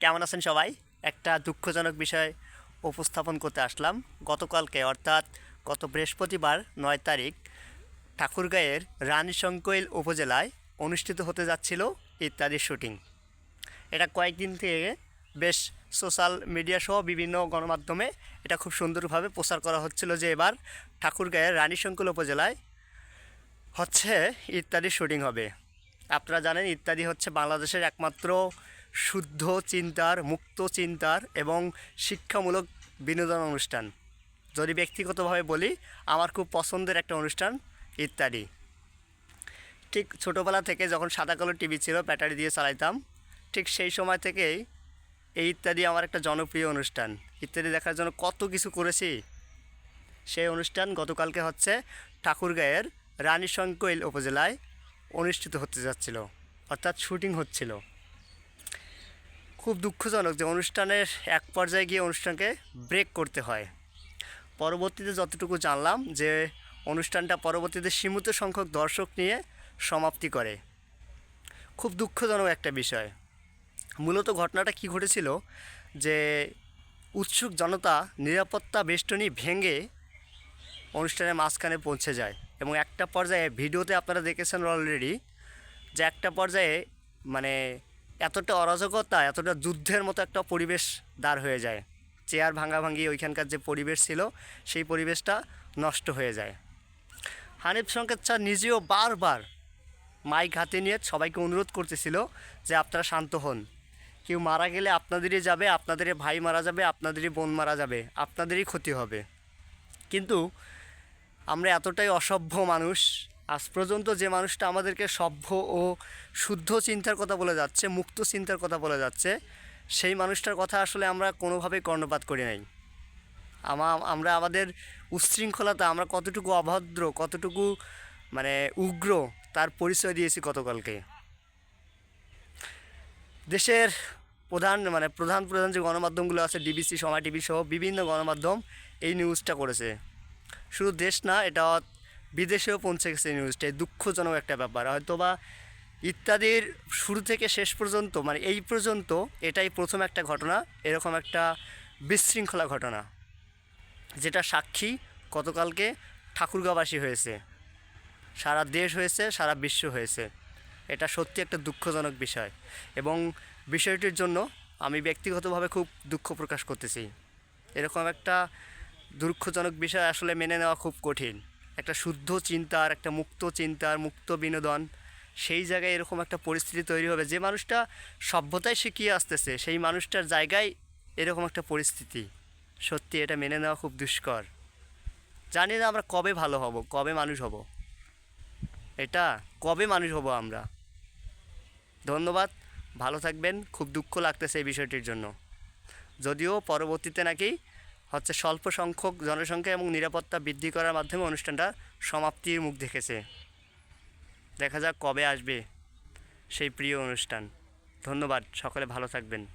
কেমন আছেন সবাই? একটা দুঃখজনক বিষয় উপস্থাপন করতে আসলাম। গতকালকে, অর্থাৎ গত বৃহস্পতিবার, নয় তারিখ, ঠাকুরগাঁয়ের রানীশঙ্কৈল উপজেলায় অনুষ্ঠিত হতে যাচ্ছিল ইত্যাদির শুটিং। এটা কয়েকদিন থেকে বেশ সোশ্যাল মিডিয়া সহ বিভিন্ন গণমাধ্যমে এটা খুব সুন্দরভাবে প্রচার করা হচ্ছিল যে এবার ঠাকুরগাঁয়ের রানীশঙ্কৈল উপজেলায় হচ্ছে ইত্যাদি শুটিং হবে। আপনারা জানেন, ইত্যাদি হচ্ছে বাংলাদেশের একমাত্র শুদ্ধ চিন্তার, মুক্ত চিন্তার এবং শিক্ষামূলক বিনোদন অনুষ্ঠান। যদি ব্যক্তিগতভাবে বলি, আমার খুব পছন্দের একটা অনুষ্ঠান ইত্যাদি। ঠিক ছোটোবেলা থেকে যখন সাদা কালো টিভি ছিল, ব্যাটারি দিয়ে চালাইতাম, ঠিক সেই সময় থেকেই এই ইত্যাদি আমার একটা জনপ্রিয় অনুষ্ঠান। ইত্যাদি দেখার জন্য কত কিছু করেছি? সেই অনুষ্ঠান গতকালকে হচ্ছে ঠাকুরগাঁয়ের রানীশঙ্কৈল উপজেলায় অনুষ্ঠিত হতে যাচ্ছিল, অর্থাৎ শুটিং হচ্ছিল। খুব দুঃখজনক যে অনুষ্ঠানের এক পর্যায়ে গিয়ে অনুষ্ঠানকে ব্রেক করতে হয়। পরবর্তীতে যতটুকু জানলাম যে অনুষ্ঠানটা পরবর্তীতে সীমিত সংখ্যক দর্শক নিয়ে সমাপ্তি করে। খুব দুঃখজনক একটা বিষয়। মূলত ঘটনাটা কি ঘটেছিল যে উৎসুক জনতা নিরাপত্তা বেষ্টনী ভেঙে অনুষ্ঠানের মাঝখানে পৌঁছে যায় এবং একটা পর্যায়ে ভিডিওতে আপনারা দেখেছেন অলরেডি যে একটা পর্যায়ে মানে এতটা অরাজকতা, এতটা যুদ্ধের মতো একটা পরিবেশ দাঁড় হয়ে যায়। চেয়ার ভাঙাভাঙি ওইখানকার যে পরিবেশ ছিল, সেই পরিবেশটা নষ্ট হয়ে যায়। হানিফ সংকেত স্যার নিজেও বারবার মাইক হাতে নিয়ে সবাইকে অনুরোধ করতেছিল যে আপনারা শান্ত হন। কেউ মারা গেলে আপনাদেরই যাবে, আপনাদেরই ভাই মারা যাবে, আপনাদেরই বোন মারা যাবে, আপনাদেরই ক্ষতি হবে। কিন্তু আমরা এতটাই অসভ্য মানুষ আজ পর্যন্ত যে মানুষটা আমাদেরকে সভ্য ও শুদ্ধ চিন্তার কথা বলে যাচ্ছে, মুক্ত চিন্তার কথা বলে যাচ্ছে, সেই মানুষটার কথা আসলে আমরা কোনোভাবেই কর্ণপাত করি নাই। আমা, আমরা আমাদের উচ্ছৃঙ্খলতা, আমরা কতটুকু অভদ্র, কতটুকু মানে উগ্র, তার পরিচয় দিয়েছি গতকালকে। দেশের প্রধান মানে প্রধান প্রধান যে গণমাধ্যমগুলো আছে, ডিবিসি, সময় টিভি সহ বিভিন্ন গণমাধ্যম এই নিউজটা করেছে। শুধু দেশ না, এটা বিদেশেও পৌঁছে গেছে নিউজটা এই দুঃখজনক একটা ব্যাপার। হয়তো বা ইত্যাদির শুরু থেকে শেষ পর্যন্ত মানে এই পর্যন্ত এটাই প্রথম একটা ঘটনা, এরকম একটা বিশৃঙ্খলা ঘটনা, যেটা সাক্ষী গতকালকে ঠাকুরগাঁওবাসী হয়েছে। সারা দেশ হয়েছে, সারা বিশ্ব হয়েছে। এটা সত্যি একটা দুঃখজনক বিষয় এবং বিষয়টির জন্য আমি ব্যক্তিগতভাবে খুব দুঃখ প্রকাশ করতেছি। এরকম একটা দুঃখজনক বিষয় আসলে মেনে নেওয়া খুব কঠিন। একটা শুদ্ধ চিন্তার, একটা মুক্ত চিন্তার, মুক্ত বিনোদন, সেই জায়গায় এরকম একটা পরিস্থিতি তৈরি হবে। যে মানুষটা সভ্যতায় শিখিয়ে আসতেছে, সেই মানুষটার জায়গায় এরকম একটা পরিস্থিতি। সত্যি এটা মেনে নেওয়া খুব দুষ্কর। জানি না আমরা কবে ভালো হব, কবে মানুষ হব। এটা কবে মানুষ হব আমরা? ধন্যবাদ, ভালো থাকবেন। খুব দুঃখ লাগতেছে এই বিষয়টির জন্য। যদিও পরবর্তীতে নাকি হচ্ছে স্বল্প সংখ্যক জনসংখ্যা এবং নিরাপত্তা বৃদ্ধি করার মাধ্যমে অনুষ্ঠানটা সমাপ্তির মুখ দেখেছে। দেখা যাক কবে আসবে সেই প্রিয় অনুষ্ঠান। ধন্যবাদ, সকলে ভালো থাকবেন।